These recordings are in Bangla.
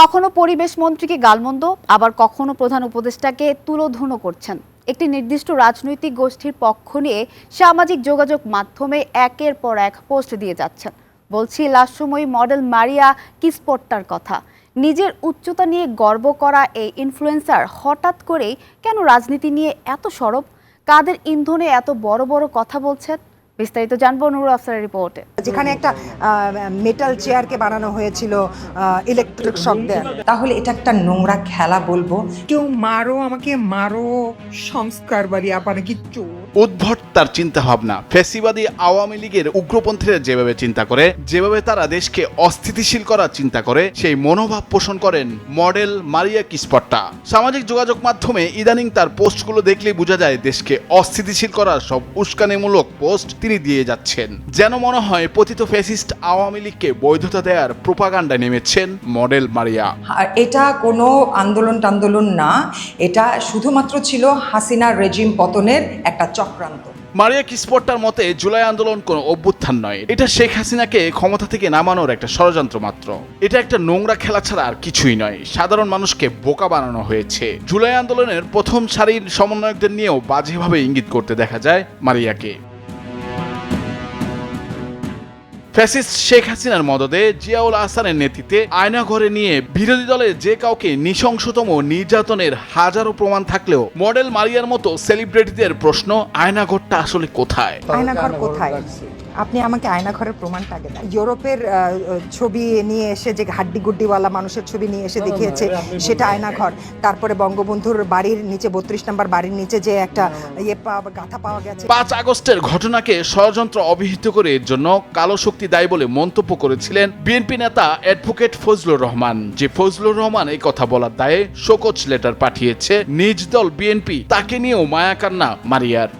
কখনো পরিবেশ মন্ত্রীকে গালমন্দ, আবার কখনো প্রধান উপদেষ্টাকে তুলোধুনো করছেন। একটি নির্দিষ্ট রাজনৈতিক গোষ্ঠীর পক্ষ নিয়ে সামাজিক যোগাযোগ মাধ্যমে একের পর এক পোস্ট দিয়ে যাচ্ছেন। বলছি, লাস্যময়ী মডেল মারিয়া কিসপট্টার কথা। নিজের উচ্চতা নিয়ে গর্ব করা এই ইনফ্লুয়েন্সার হঠাৎ করেই কেন রাজনীতি নিয়ে এত সরব? কাদের ইন্ধনে এত বড় বড় কথা বলছেন? বিস্তারিত জানব নুরুল আফসারের রিপোর্টে। যেখানে একটা মেটাল চেয়ারকে বানানো হয়েছিল ইলেকট্রিক শক দেয়া। তাহলে এটা একটা নোংরা খেলা বলব। কেউ মারো আমাকে মারো সংস্কার বাড়ি আবার কি চোর। উদ্ভট তার চিন্তা ভাবনা ফেসিবাদী আওয়ামী লীগের উগ্রপন্থীরা যেভাবে চিন্তা করে, যেভাবে তারা দেশকে অস্থিতিশীল করার চিন্তা করে, সেই মনোভাব পোষণ করেন মডেল মারিয়া কিসপট্টা। সামাজিক যোগাযোগ মাধ্যমে ইদানিং তার পোস্টগুলো দেখলেই বোঝা যায় দেশকে অস্থিতিশীল করার সব উস্কানিমূলক পোস্ট তিনি দিয়ে যাচ্ছেন। যেন মনে হয় পতিত ফ্যাসিস্ট আওয়ামী লীগকে বৈধতা দেওয়ার প্রোপাগান্ডায় নেমেছেন মডেল মারিয়া। আর এটা কোনো আন্দোলন টান্দোলন না, এটা শুধুমাত্র ছিল হাসিনার রেজিম পতনের একটা চক্রান্ত। মারিয়া কিসপট্টার মতে, জুলাই আন্দোলন কোনো অভ্যুত্থান নয়। এটা শেখ হাসিনাকে ক্ষমতা থেকে নামানোর একটা ষড়যন্ত্র মাত্র। এটা একটা নোংরা খেলা ছাড়া আর কিছুই নয়। সাধারণ মানুষকে বোকা বানানো হয়েছে। জুলাই আন্দোলনের প্রথম সারির সমন্বয়কদের নিয়েও বাজেভাবে ইঙ্গিত করতে দেখা যায় মারিয়াকে। ফ্যাসিস্ট শেখ হাসিনার মদদে জিয়াউল আহসানের নেতৃত্বে আয়নাঘরে নিয়ে বিরোধী দলের যে কাউকে নৃশংসতম নির্যাতনের হাজারো প্রমাণ থাকলেও মডেল মারিয়ার মতো সেলিব্রিটিদের প্রশ্ন আয়নাঘরটা আসলে কোথায়? আয়নাঘর কোথায়? আপনি আমাকে আয়নাঘরের প্রমাণটা আগে দেন। ইউরোপের ছবি নিয়ে এসে যে হাড্ডি গুড্ডিওয়ালা মানুষের ছবি নিয়ে এসে দেখিয়েছে সেটা আয়নাঘর। তারপরে বঙ্গবন্ধুর বাড়ির নিচে বত্রিশ নম্বর বাড়ির নিচে যে একটা ইয়ে গাথা পাওয়া গেছে। পাঁচ আগস্টের ঘটনাকে ষড়যন্ত্র অভিহিত করে এর জন্য কালো শক্তি দায়ী বলে মন্তব্য করেছিলেন বিএনপি নেতা অ্যাডভোকেট ফজলুর রহমান। যে ফজলুর রহমান এই কথা বলার দায়ে শোকজ লেটার পাঠিয়েছে নিজ দল বিএনপি তাকে নিয়েও মায়াকান্না মারিয়ার।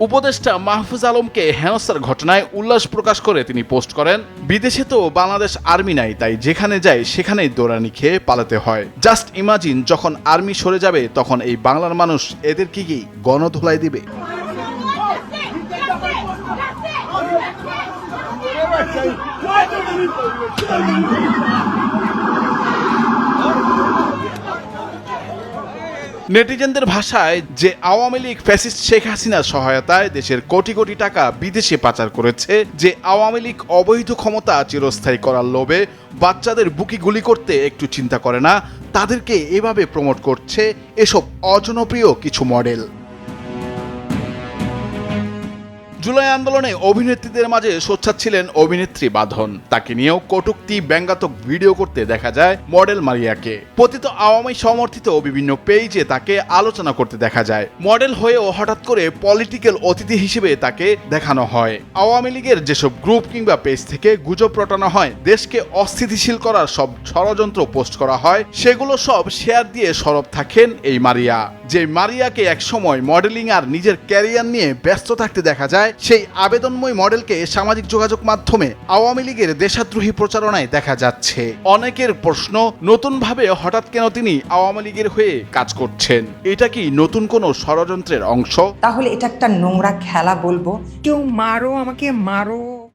উপদেষ্টা মাহফুজ আলমকে হেনস্থার ঘটনায় উল্লাস প্রকাশ করে তিনি পোস্ট করেন বিদেশে তো বাংলাদেশ আর্মি নাই তাই যেখানে যায় সেখানেই দৌড়ানি খেয়ে পালাতে হয় জাস্ট ইমাজিন যখন আর্মি সরে যাবে তখন এই বাংলার মানুষ এদেরকে কি গণধোলাই দিবে নেটিজেনদের ভাষায় যে আওয়ামী লীগ ফ্যাসিস্ট শেখ হাসিনার সহায়তায় দেশের কোটি কোটি টাকা বিদেশে পাচার করেছে, যে আওয়ামী লীগ অবৈধ ক্ষমতা চিরস্থায়ী করার লোভে বাচ্চাদের বুকি গুলি করতে একটু চিন্তা করে না, তাদেরকে এভাবে প্রমোট করছে এসব অজনপ্রিয় কিছু মডেল। জুলাই আন্দোলনে অভিনেত্রীদের মাঝে সোচ্চার ছিলেন অভিনেত্রী বাঁধন। তাকে নিয়েও কটুক্তি, ব্যঙ্গাত্মক ভিডিও করতে দেখা যায় মডেল মারিয়াকে। পতিত আওয়ামী সমর্থিত বিভিন্ন পেজে তাকে আলোচনা করতে দেখা যায়। মডেল হয়েও হঠাৎ করে পলিটিক্যাল অতিথি হিসেবে তাকে দেখানো হয়। আওয়ামী লীগের যেসব গ্রুপ কিংবা পেজ থেকে গুজব রটানো হয়, দেশকে অস্থিতিশীল করার সব ষড়যন্ত্র পোস্ট করা হয়, সেগুলো সব শেয়ার দিয়ে সরব থাকেন এই মারিয়া। যে মারিয়াকে একসময় মডেলিং আর নিজের ক্যারিয়ার নিয়ে ব্যস্ত থাকতে দেখা যায়, সেই আবেদনময় মডেলকে সামাজিক যোগাযোগ মাধ্যমে আওয়ামী লীগের দেশাদ্রোহী প্রচারণায় দেখা যাচ্ছে। অনেকের প্রশ্ন, নতুনভাবে হঠাৎ কেন তিনি আওয়ামী লীগের হয়ে কাজ করছেন? এটা কি নতুন কোনো ষড়যন্ত্রের অংশ? তাহলে এটা একটা নোংরা খেলা বলব। কেউ মারো, আমাকে মারো।